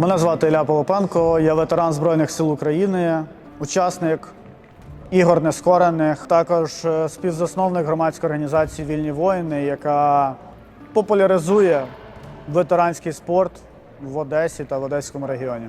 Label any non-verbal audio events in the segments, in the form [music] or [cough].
Мене звати Ілля Полопенко, я ветеран Збройних сил України, учасник ігор нескорених, також е, співзасновник громадської організації Вільні воїни, яка популяризує ветеранський спорт в Одесі та в Одеському регіоні.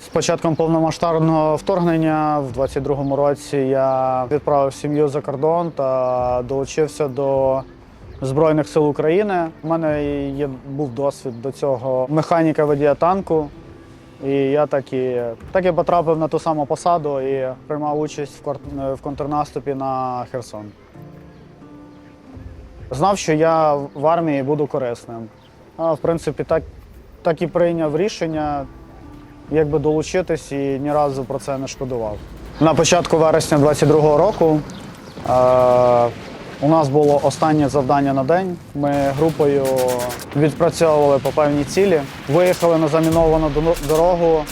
З початком повномасштабного вторгнення в 22-му році я відправив сім'ю за кордон та долучився до Збройних сил України. У мене є, був досвід до цього механіка водія танку. І я так і, так і потрапив на ту саму посаду і приймав участь в, контрнаступі на Херсон. Знав, що я в армії буду корисним. А, в принципі, так, так і прийняв рішення якби долучитись і ні разу про це не шкодував. На початку вересня 22-го року у нас було останнє завдання на день. Ми групою відпрацьовували по певній цілі, виїхали на заміновану дорогу,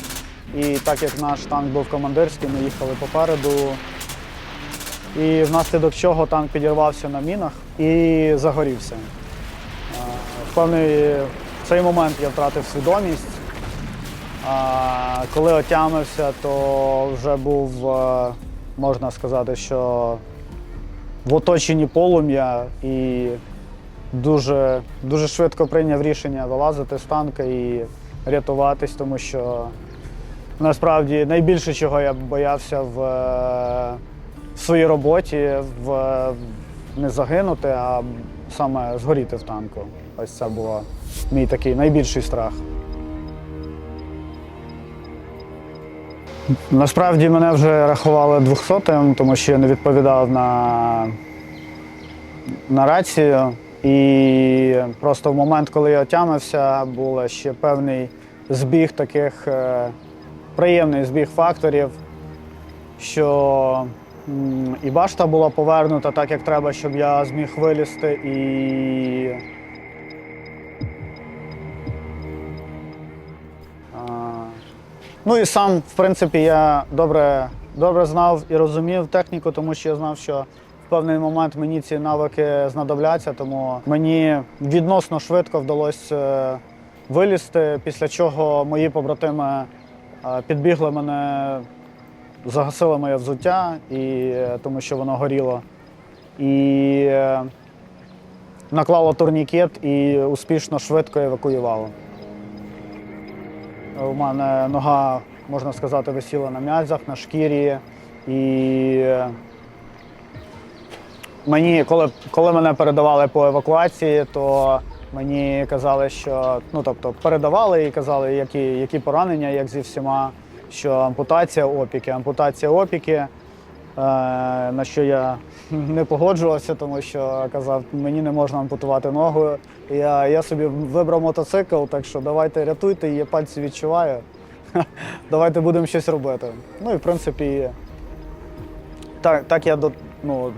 і так як наш танк був командирський, ми їхали попереду. І внаслідок чого танк підірвався на мінах і загорівся. В певний в цей момент я втратив свідомість. Коли отямився, то вже був, е, можна сказати, що в оточенні полум'я і дуже, дуже швидко прийняв рішення вилазити з танка і рятуватись, тому що насправді найбільше, чого я боявся в, е, в своїй роботі, в, не загинути, а саме згоріти в танку. Ось це був мій такий найбільший страх. Насправді мене вже рахували 200-м, тому що я не відповідав на, на рацію. І просто в момент, коли я отямився, був ще певний збіг таких е, приємний збіг факторів, що і башта була повернута так, як треба, щоб я зміг вилізти, і Ну і сам, в принципі, я добре, добре знав і розумів техніку, тому що я знав, що в певний момент мені ці навики знадобляться, тому мені відносно швидко вдалося е, вилізти, після чого мої побратими е, підбігли мене, загасили моє взуття, і, е, тому що воно горіло. І наклало турнікет і успішно швидко евакуювало. У мене нога, можна сказати, висіла на м'язах, на шкірі. І мені, коли, коли мене передавали по евакуації, то мені казали, що ну тобто передавали і казали, які, які поранення, як зі всіма, що ампутація опіки, ампутація опіки. Е, на що я не погоджувався, тому що казав, мені не можна ампутувати ногу. Я, я собі вибрав мотоцикл, так що давайте рятуйте, я пальці відчуваю. [laughs] Давайте будемо щось робити. Ну і в принципі, так, так я до, ну,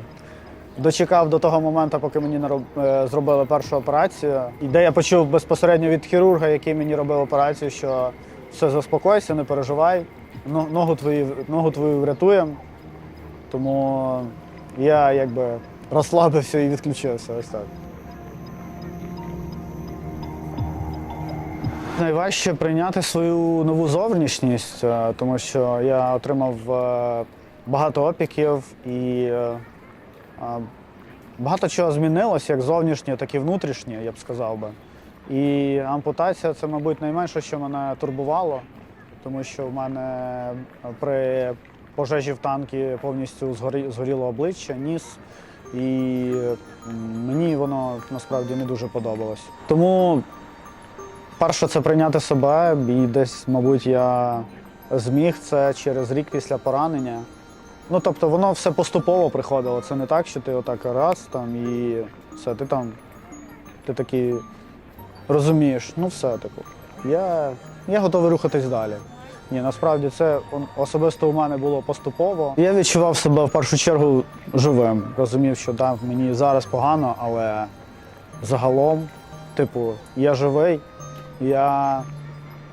дочекав до того моменту, поки мені е, зробили першу операцію. І де я почув безпосередньо від хірурга, який мені робив операцію, що все заспокойся, не переживай, ногу твою, ногу твою врятуємо. Тому я якби розслабився і відключився ось так. Найважче прийняти свою нову зовнішність, е, тому що я отримав е, багато опіків і е, багато чого змінилось, як зовнішнє, так і внутрішнє, я б сказав би. І ампутація це, мабуть, найменше, що мене турбувало, тому що в мене при пожежі в танкі повністю згорі- згоріло обличчя, ніс. І мені воно насправді не дуже подобалось. Тому перше це прийняти себе, і десь, мабуть, я зміг це через рік після поранення. Ну, тобто, воно все поступово приходило. Це не так, що ти отак раз там і все, ти там, ти такий розумієш, ну все, типу, я, я готовий рухатись далі. Ні, насправді це особисто у мене було поступово. Я відчував себе в першу чергу живим. Розумів, що да, мені зараз погано, але загалом, типу, я живий, я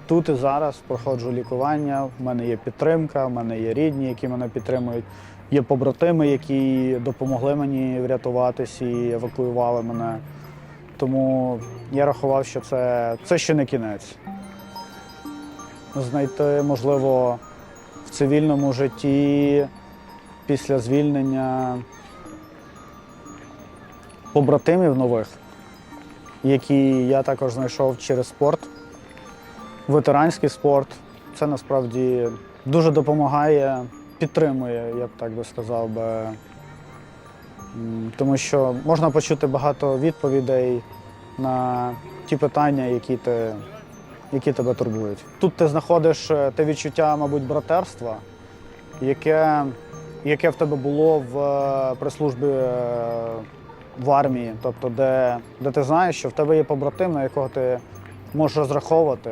тут і зараз проходжу лікування, в мене є підтримка, в мене є рідні, які мене підтримують. Є побратими, які допомогли мені врятуватись і евакуювали мене. Тому я рахував, що це, це ще не кінець. Знайти, можливо, в цивільному житті після звільнення побратимів нових, які я також знайшов через спорт, ветеранський спорт. Це насправді дуже допомагає, підтримує, я б так би сказав би. Тому що можна почути багато відповідей на ті питання, які, ти, які тебе турбують. Тут ти знаходиш е, те відчуття, мабуть, братерства, яке, яке в тебе було в, е, при службі е, в армії. Тобто, де, де ти знаєш, що в тебе є побратим, на якого ти можеш розраховувати,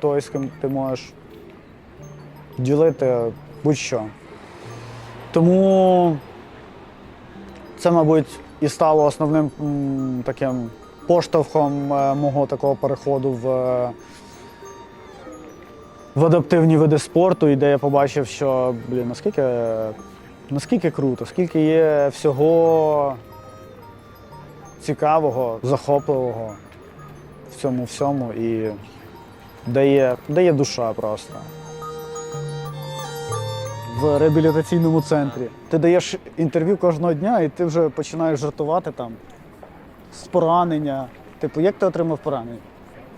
той, з ким ти можеш ділити будь-що. Тому це, мабуть, і стало основним таким поштовхом е, мого такого переходу в, е, в адаптивні види спорту, і де я побачив, що блін, наскільки, наскільки круто, скільки є всього цікавого, захопливого в цьому всьому, і де є, де є душа просто в реабілітаційному центрі. Ти даєш інтерв'ю кожного дня, і ти вже починаєш жартувати там з поранення. Типу, як ти отримав поранення?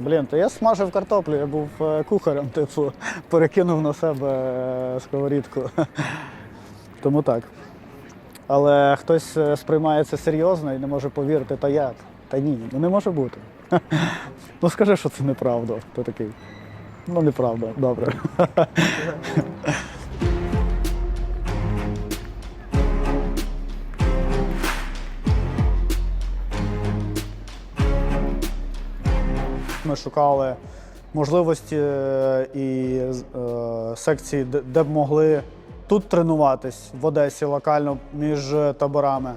Блін, то я смажив картоплю, я був е, кухарем, [laughs] типу, перекинув на себе е, сковорідку. [laughs] Тому так. Але хтось е, сприймає це серйозно і не може повірити, та як? Та ні, ну не може бути. [laughs] Ну скажи, що це неправда. Ти такий. Ну, неправда, добре. Ми шукали можливості е, і е, секції, де- б могли тут тренуватись в Одесі локально між таборами.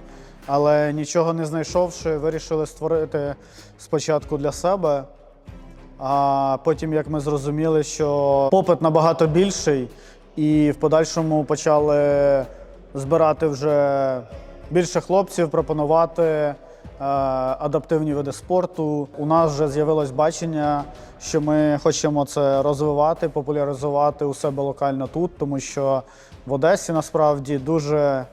Але нічого не знайшовши, вирішили створити спочатку для себе. А потім, як ми зрозуміли, що попит набагато більший, і в подальшому почали збирати вже більше хлопців, пропонувати адаптивні види спорту. У нас вже з'явилось бачення, що ми хочемо це розвивати, популяризувати у себе локально тут, тому що в Одесі насправді дуже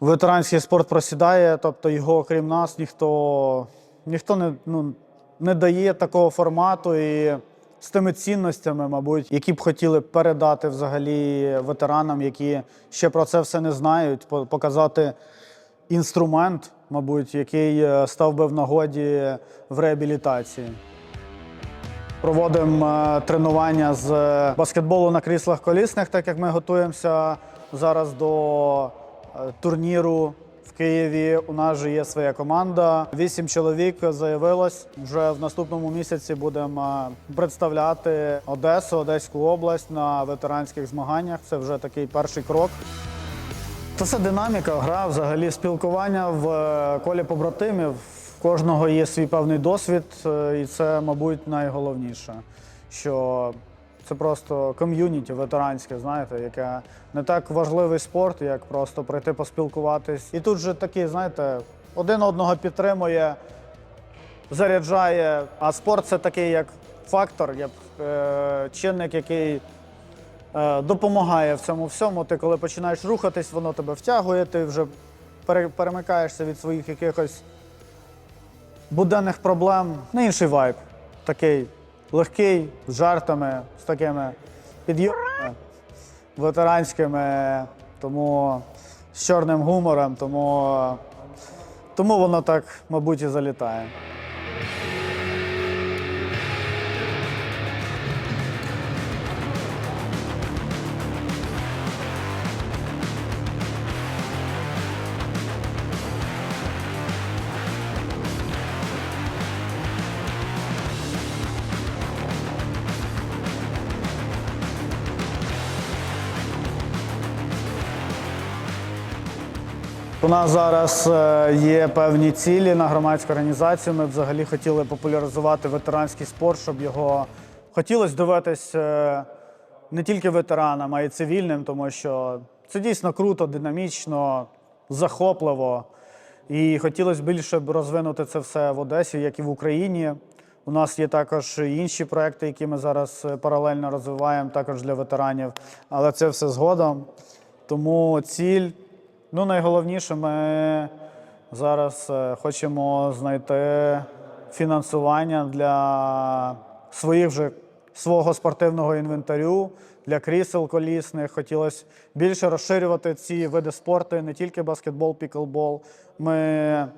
ветеранський спорт просідає, тобто його, крім нас, ніхто, ніхто не, ну, не дає такого формату і з тими цінностями, мабуть, які б хотіли передати взагалі ветеранам, які ще про це все не знають, показати інструмент, мабуть, який е, став би в нагоді в реабілітації. Проводимо е, тренування з баскетболу на кріслах колісних, так як ми готуємося зараз до е, турніру в Києві. У нас же є своя команда. Вісім чоловік заявилось. Вже в наступному місяці будемо е, представляти Одесу, Одеську область на ветеранських змаганнях. Це вже такий перший крок. Та це динаміка, гра, взагалі спілкування в е, колі побратимів. В кожного є свій певний досвід, е, і це, мабуть, найголовніше, що це просто ком'юніті ветеранське, знаєте, яке не так важливий спорт, як просто прийти поспілкуватись. І тут же такий, знаєте, один одного підтримує, заряджає. А спорт це такий як фактор, як е, чинник, який допомагає в цьому всьому. Ти коли починаєш рухатись, воно тебе втягує, ти вже перемикаєшся від своїх якихось буденних проблем на інший вайб. Такий легкий, з жартами, з такими підйомами ветеранськими, тому з чорним гумором, тому, тому воно так, мабуть, і залітає. У нас зараз е, є певні цілі на громадську організацію. Ми взагалі хотіли популяризувати ветеранський спорт, щоб його хотілося дивитись е, не тільки ветеранам, а й цивільним, тому що це дійсно круто, динамічно, захопливо. І хотілося більше б розвинути це все в Одесі, як і в Україні. У нас є також інші проекти, які ми зараз е, паралельно розвиваємо, також для ветеранів. Але це все згодом. Тому ціль, ну найголовніше, ми зараз е, хочемо знайти фінансування для своїх вже свого спортивного інвентарю, для крісел колісних. Хотілося більше розширювати ці види спорту, не тільки баскетбол, піклбол. Ми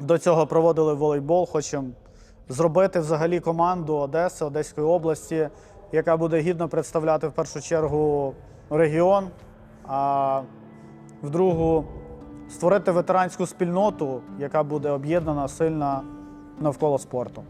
до цього проводили волейбол. Хочемо зробити взагалі команду Одеси, Одеської області, яка буде гідно представляти в першу чергу регіон, а в другу створити ветеранську спільноту, яка буде об'єднана сильна навколо спорту.